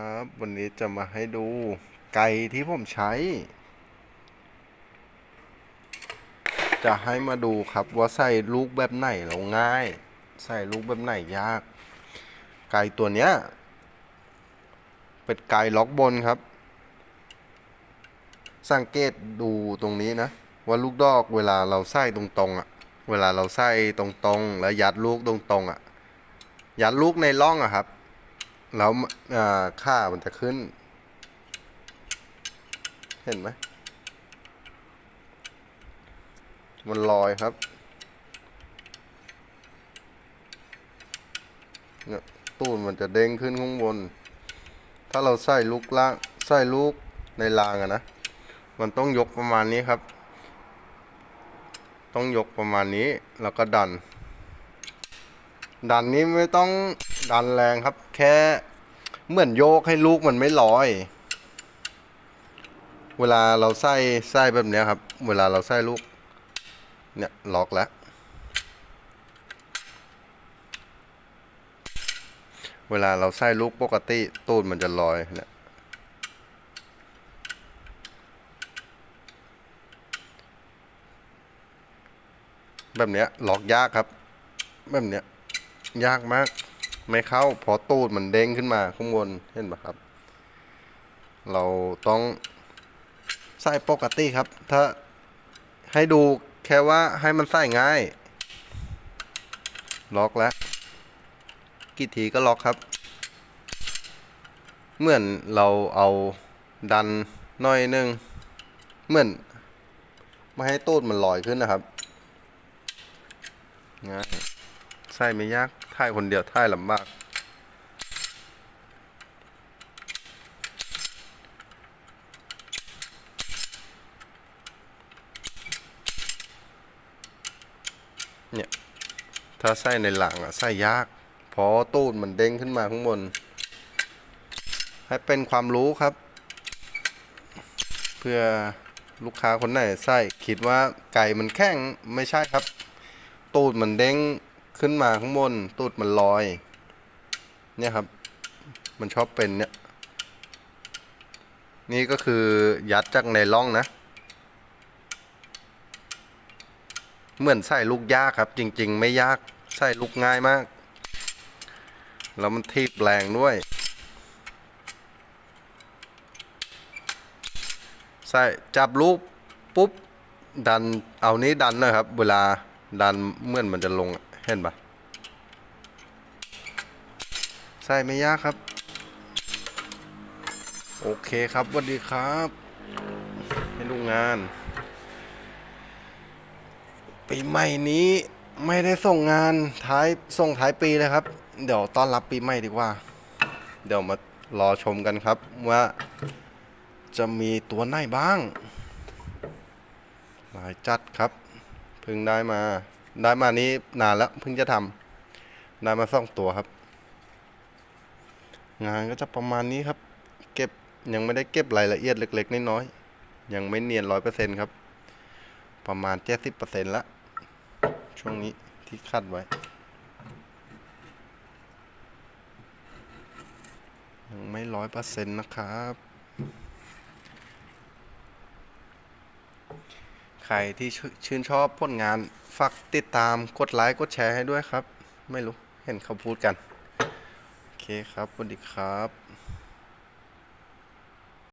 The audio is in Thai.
ครับ วันนี้จะมาให้ดูไก่ที่ผมใช้ จะให้มาดูครับว่าใส่ลูกแบบไหนเราง่าย ใส่ลูกแบบไหนยาก ไก่ตัวเนี้ย เป็นไก่ล็อกบนครับ สังเกตดูตรงนี้นะ ว่าลูกดอกเวลาเราใส่ตรงๆอะ เวลาเราใส่ตรงๆ แล้วยัดลูกตรงๆอะ ยัดลูกในร่องอะครับ แล้วค่ามันจะขึ้น เห็นไหมมันลอยครับเนี่ยตูนมันจะเด้งขึ้นข้างบน ถ้าเราใส่ลูกล่างใส่ลูกในรางอะนะ มันต้องยกประมาณนี้ครับ ต้องยกประมาณนี้ แล้วก็ดัน ดันนี้ไม่ต้องดันแรงครับ แค่เหมือนโยกให้ลูกมันไม่ลอย เวลาเราใส่ใส่แบบนี้ครับ เวลาเราใส่ลูก เนี่ยล็อกแล้ว เวลาเราใส่ลูกปกติตูดมันจะลอยเนี่ยแบบเนี้ยล็อกยากครับ แบบเนี้ย ยากมาก ไม่เข้าพอตูดมันเด้งขึ้นมาข้างบนเห็นปะครับ เราต้องใส่ปกติครับ ถ้าให้ดูแค่ว่าให้มันใส่ง่าย ล็อกแล้วกี่ทีก็ล็อกครับ เหมือนเราเอาดันหน้อยนึง เหมือนไม่ให้ตูดมันลอยขึ้นนะครับง่าย ใส่ไม่ยากถ่ายคนเดียวถ่ายลำบากเนี่ยถ้าใส่ในหลังอะใส่ยากเพราะตูดมันเด้งขึ้นมาข้างบน ให้เป็นความรู้ครับ เพื่อลูกค้าคนไหนใส่คิดว่าไก่มันแข็งไม่ใช่ครับ ตูดมันเด้ง ขึ้นมาข้างบนตูดมันลอย เนี่ยครับ มันชอบเป็นเนี่ย นี่ก็คือยัดจากในร่องนะ เหมือนใส่ลูกยากครับ จริง ๆ ไม่ยากใส่ลูกง่ายมาก แล้วมันทีบแรงด้วยใส่จับลูกปุ๊บดันเอานี้ดันนะครับ เวลา ดันเมื่อนมันจะลงเห็นปะใส่ไม่ยากครับ โอเคครับสวัสดีครับ ให้ดูงาน ปีใหม่นี้ไม่ได้ส่งงานท้ายส่งท้ายปีเลยครับ เดี๋ยวต้อนรับปีใหม่ดีกว่า เดี๋ยวมารอชมกันครับว่าจะมีตัวไหนบ้าง หลายจัดครับ เพิ่งได้มา ได้มานี้นานแล้วเพิ่งจะทำได้มาสองตัวครับ งานก็จะประมาณนี้ครับ เก็บยังไม่ได้เก็บรายละเอียดเล็ก ๆน้อยๆยังไม่เนียนร้อยเปอร์เซ็นครับ ประมาณเจ็ดสิบเปอร์เซ็นละช่วงนี้ที่คาดไว้ยังไม่ร้อยเปอร์เซ็นต์นะครับ ใครที่ชื่นชอบผลงานฝากติดตามกดไลค์กดแชร์ให้ด้วยครับ ไม่รู้เห็นเขาพูดกัน โอเคครับสวัสดีครับ